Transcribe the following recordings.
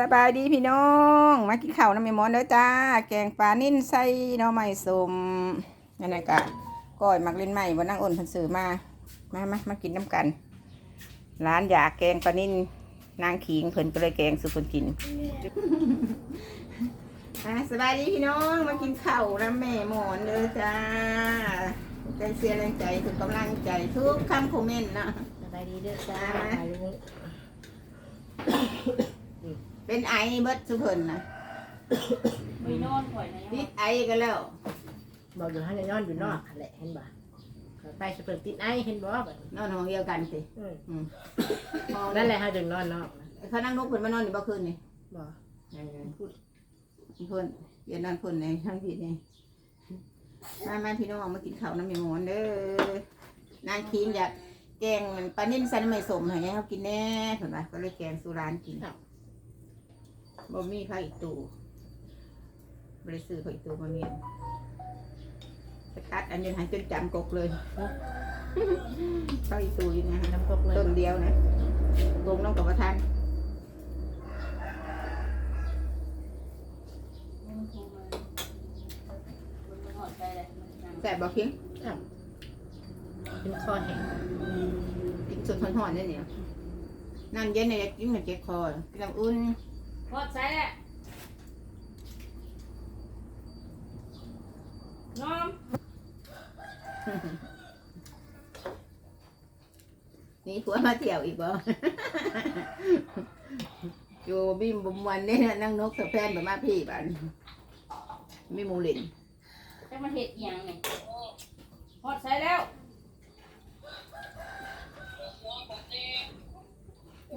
สบายดีพี่น้อง มากินข้าวน้ำแม่หมอนเด้อจ้า แกงปลานิ่นใส่หน่อไม้สมนั่นน่ะกะก้อยมักเล่นใหม่บนนั่งอ่นเพันซื้อมา มามามากินน้ำกัน ร้านอยากแกงปลานิ่นนางขิงเพิ่นก็เลยแกงสุกคนกินอะสบายดีพี่น้อง มากินข้าวน้ำแม่หมอนเด้อจ้าใจเสียแรงใจทุกกำลังใจทุกคำคอมเมนต์เนาะสบายดีเด้อจ้าอ่าถ่ายรูป เป็นไอเบิดสุเพิ่นนะไม่นอนข่อยนะติดไอกันแล้วบอกอยู่ให้นอนอยู่นอกนั่นแหละเห็นบ่เขาไปสเปิร์ติดไอเห็นบ่แบบนอนห้องเดียวกันสิอืมอืมนั่นแหละให้ถึงนอนนอกนะเขานั่งนกเพิ่นมานอนอยู่บ่คืนนี่บ่พูดเพิ่นเรียนนอนเพิ่นในทั้งที่นี่มามาพี่น้องมากินข้าวน้ำมีหมอนเด้อนางคีนอยากแกงปลานิ่มใส่น้ำไม่สมให้เขากินแน่เห็นปะก็เลยแกงสุรานกิน บ่มีผ้าอีกตู้บริซื้อผ้าอีกตู้มาเมียนสกัดอันนี้หันจนจำกกเลยผ้าอีกตู้อยู่นะฮะน้ำตกเลยต้นเดียวนะลงน้องกับประทานมันโทรมามันมาหอดใจแหละมันยังแสบบอกพิงเป็นคอแห้งกินสดหอนๆนี่เนี่ยน้ำเย็นเนี่ยกินเหมือนเจ็บคอกินน้ำอุ่น หอดใจแหละน้อมนี่ผัวมาเที่ยวอีกบ่ อยู่บิมบุมวันนี่นะนั่งนกสะแพนแบบมาพี่บ้านมีหมูหลินจะมาเห็ดอีหยังไงหอดใจแล้ว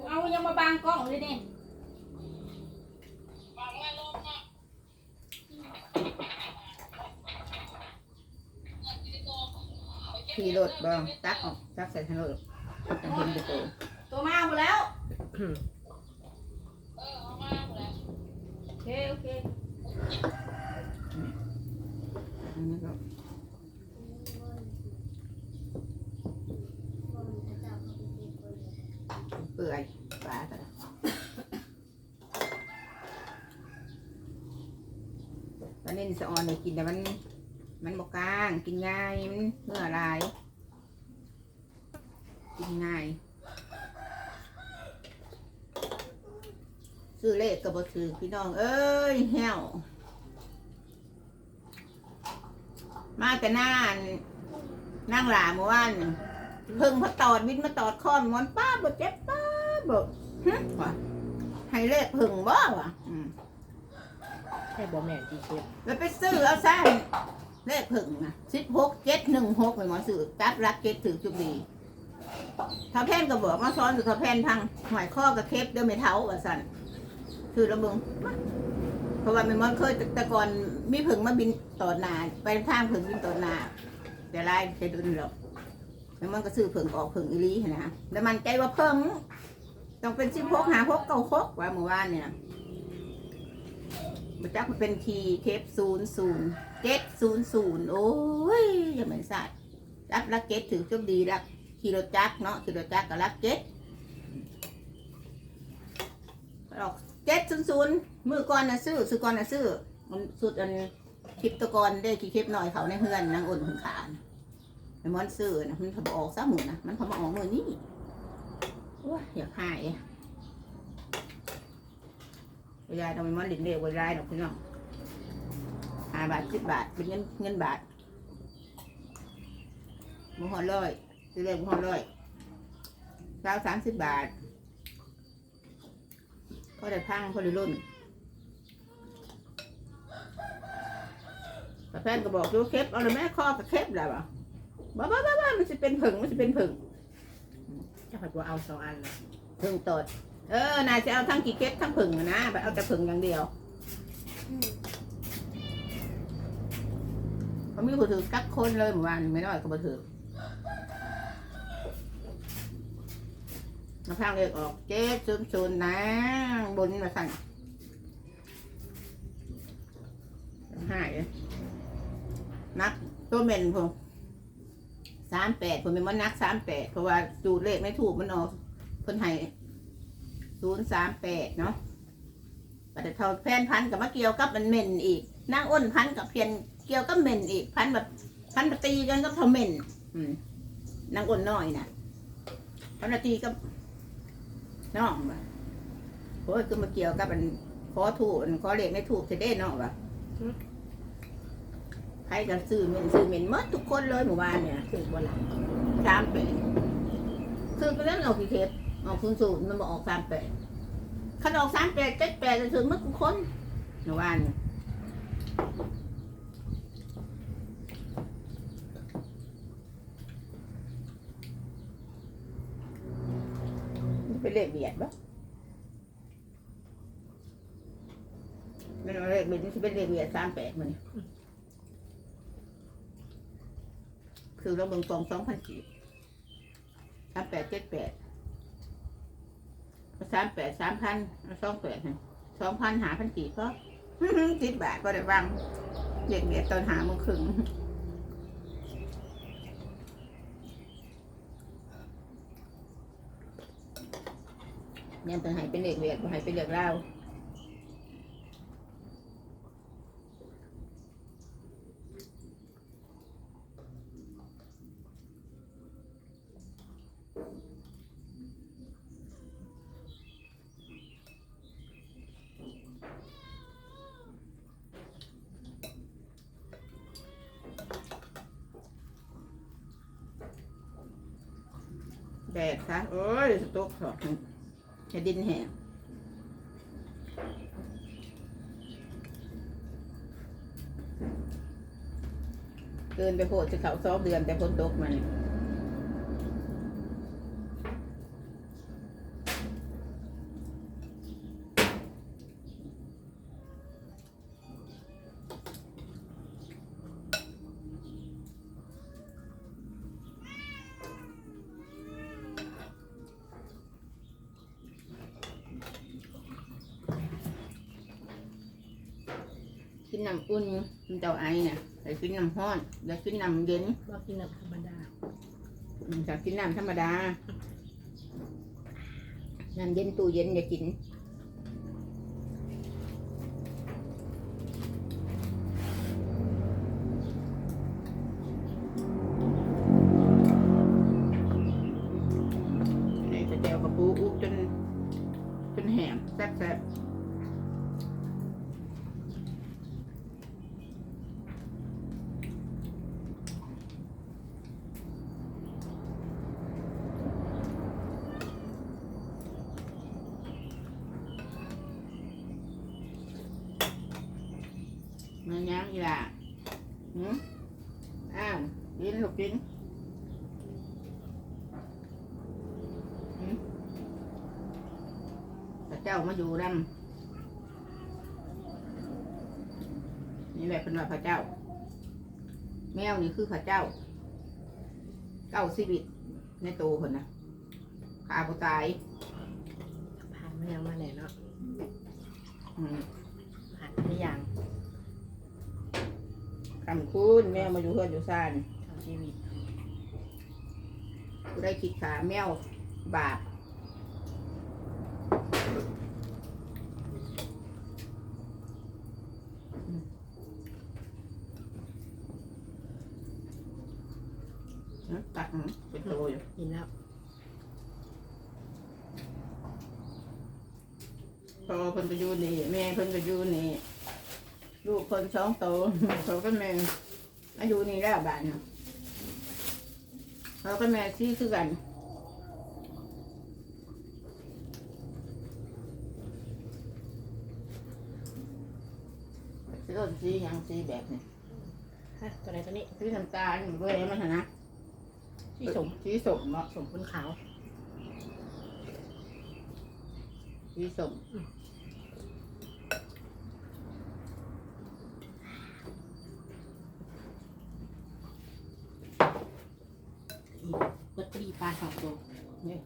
เอายังมาบางกล้องเลยนี่ ขี่รถบ่ตักออกตักใส่ทางรถจังเห็นไปโตตัวมาหมดแล้วโอเคโอเคอันนี้ก็เปื่อยปลาแต่ละตอนนี้สะออนเลยกินแต่มัน มันบกกลาง กินง่ายมันเนื้อลายกินง่ายซื้อเลขกับบซื้อพี่น้อง เอ้ยแห้วมาแต่หน้าอันนั่งหลาเมื่อวานนี่เพิ่งมาตอดวินมาตอดคอนมอนป้าบ่เจ็บป้าบ่หึว่ะให้เลขเพิ่งบ่วะอืมใช่บ่แม่นที่เชฟแล้วไปซื้อเอาซะ เลขเพิ่งนะสิบหกเจ็ดหนึ่งหกไปหมอซื้อจับรักเจ็ดถือจุดดีถ้าแพนก็บอกมาซ้อนอยู่ถ้าแพนพังหอยข้อกับเคปเดิมไม่เท้าว่าสั่นคือระเบิงเพราะว่าแม่มอนเคยแต่ก่อนมีเพิ่งมาบินต่อหนาไปทางเพิ่งบินต่อหนาแต่ไล่ใช้ดุนหรอกแม่มอนก็ซื้อเพิ่งออกเพิ่งอีลีนะแล้วมันใจว่าเพิ่งต้องเป็นสิบหกหาหกเก้าหกว่าเมื่อวานเนี่ย บัจักมันเป็นทีเคปศูนย์ศูนย์เจ็ดศูนย์ศูนย์โอ้ยอย่าเหมือนสัตว์รับรักเจ็ดถือจุดดีรักขี่รจักเนาะขี่รจักรก็รักเจ็ดออกเจ็ดศูนย์ศูนย์มือก่อนนะซื้อซื้อก่อนนะซื้อมันสุดอันคลิปตะกอนได้กี่คลิปหน่อยเขาในเฮือนนางอ่นขุนขานไอ้มอนซื้อนะมันทำออกซะหมือนะมันทำออกมือนี่โอ้ยอยากหาย เวลาทำไมมันดิ่นเดียวเวลาดอกพี่น้องห้าบาทสิบบาทเป็นเงินเงินบาทบุหอร้อยซื้อเลยบุหอร้อยเก้าสามสิบบาทก็ได้พังพอได้รุ่นแต่แฟนก็บอกดูเคปเอาเลยแม่ข้อกับเคปแล้วอ่บ้าบ้าบ้าบ้ามันจะเป็นผึ่งมันจะเป็นผึ่งจ้าผัดบัวเอาสองอันเลยผึ่งตด เออนายจะเอาทั้งกี่เคปทั้งผึ่งอะนะไปเอาแต่ผึ่งอย่างเดียวเขามีผู้ถือกักคนเลยเมื่อวานไม่น้อยก็บ่ถือมาพังเลยออกเจ๊ซุนซุนนะบนมาสั่งหายเลยนักตัวเมนผมสามแปดผมเป็นมันนักสามแปดเพราะว่าจูดเลขไม่ถูกมันออกเพิ่นให้ ศูนย์สามแปดเนาะบัดนี้เท่าแฟนพันกับมาเกี่ยวกับมันเหม็นอีกนางอ้นพันกับเพียนเกี่ยวกับเหม็นอีก พันแบบพันมาตีกันกับเท่าเหม็นอืมนางอ้นน้อยนะพันมาตีกับน้องว่ะโอ้ยคือมาเกี่ยวกับมันขอถูกอันขอเลขไม่ถูกจะได้น้องว่ะใครกันซื้อเหม็นซื้อเหม็นหมดทุกคนเลยหมู่บ้านเนี่ยถือบ่หลังสามแปดคือไปเล่นออกกี่เทป ออกศูนย์ศูนย์มันมาออกสามแปดขันออกสามแปดเจ็ดแปดจะถึงมื่อกูคนหนูว่าเนี่ยมันเป็นเลขเบียดปะไม่เอาเลขเบียดนี่จะเป็นเลขเบียดสามแปดมันนี่คือเราเบิ่งกองสองพันกี่สามแปดเจ็ดแปด สามแปดสามพันสองแปดสองพันหาพันกี่ก็สิบบาทก็ได้วางเด็กเบียตอนหาโมงครึ่งเนี่ยเป็นหายเป็นเด็กเวียดบ่ใหายเป็นเด็กเล่า แดดซะโอ้ยสต๊กสอกจะดินแห้งเกินไปโพดจะเขาซองเดือนแต่พ้นตกมัน กินน้ำอุ่นมันเจ้าไอเนี่ยไปกินน้ำห้อนอยากินน้ำเย็นว่ากินน้ำธรรมดาอยากกินน้ำธรรมดาน้ำเย็นตู้เย็นอย่ากินนี่ อีหล่ะหืมอ้าวกินลูกกินพระเจ้ามาอยู่นำนี่แหละเป็นว่าพระเจ้า แมวนี่คือพระเจ้า เก้าชีวิตในโตคนนะขาบุตายผ่านมายังมาแน่เนาะ คำคุณแมวมาอยู่เฮือนอยู่ซ่านทางชีวิตกูได้คิดขาแมวบาปอืมตักอืมเป็นโตอยู่กินแล้วพอเพิ่นก็อยู่นี่แม่เพิ่นก็อยู่นี่ลูกเพิ่นสองโตเขาก็แม่ อายุนี่แล้วบ้านเนาะเขาก็แม่ที่คือกันสีต้นสีหยังสีแบบนี้ฮะตัวไหนตัวนี้สีน้ำตาลเว้ยมันหั่นนะที่สมสีสมเนาะสมบนขาวสีสม พอดีปลาสองตัวนี่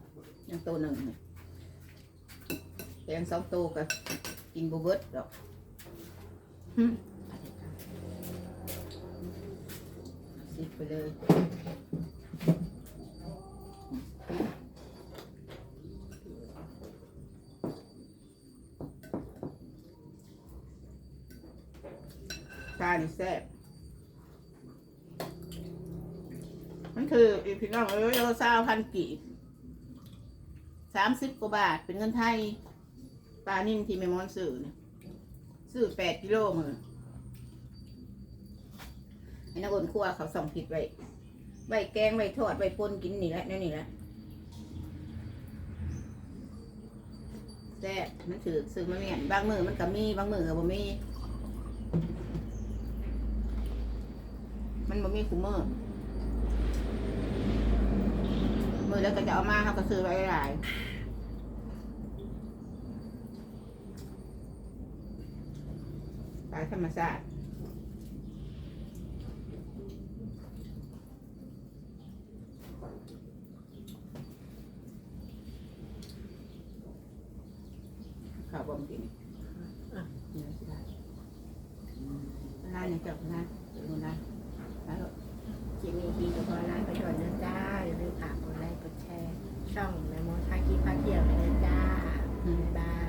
ยังตัวหนึ่งนี่แกงสองตัวก็กินบูเบิร์ตดอกหึสิบไปเลยปลาริแซ่บ คืออีพี่น้องเอ้ยโลซาวพันกีบสามสิบกว่าบาทเป็นเงินไทยปลานิ่มที่แม่มอนซื้อเนี่ยซื้อแปดกิโลมือไอ้นักอนครัวเขาส่องผิดไว้ไว้แกงไว้ทอดไว้ปนกินนี่แหละนี่นี่แหละแซ่มันถือซื้อมาเมียนบางมือมันก็มีบางมือก็บ่มีมันบ่มีคุมเมอร์ มือแล้วก็จะเอามาเขาก็ซื้อไว้หลายปลาธรรมชาติข้าวบอมกินอะเนื้อสิได้ร้านนี้จับนะเดี๋ยวนะแล้วคลิปนี้พี่กับพ่อลาไปก่อนนะจ้า ช่องแมโมดาคีพาเขียวเลยจ้าบ๊ายบาย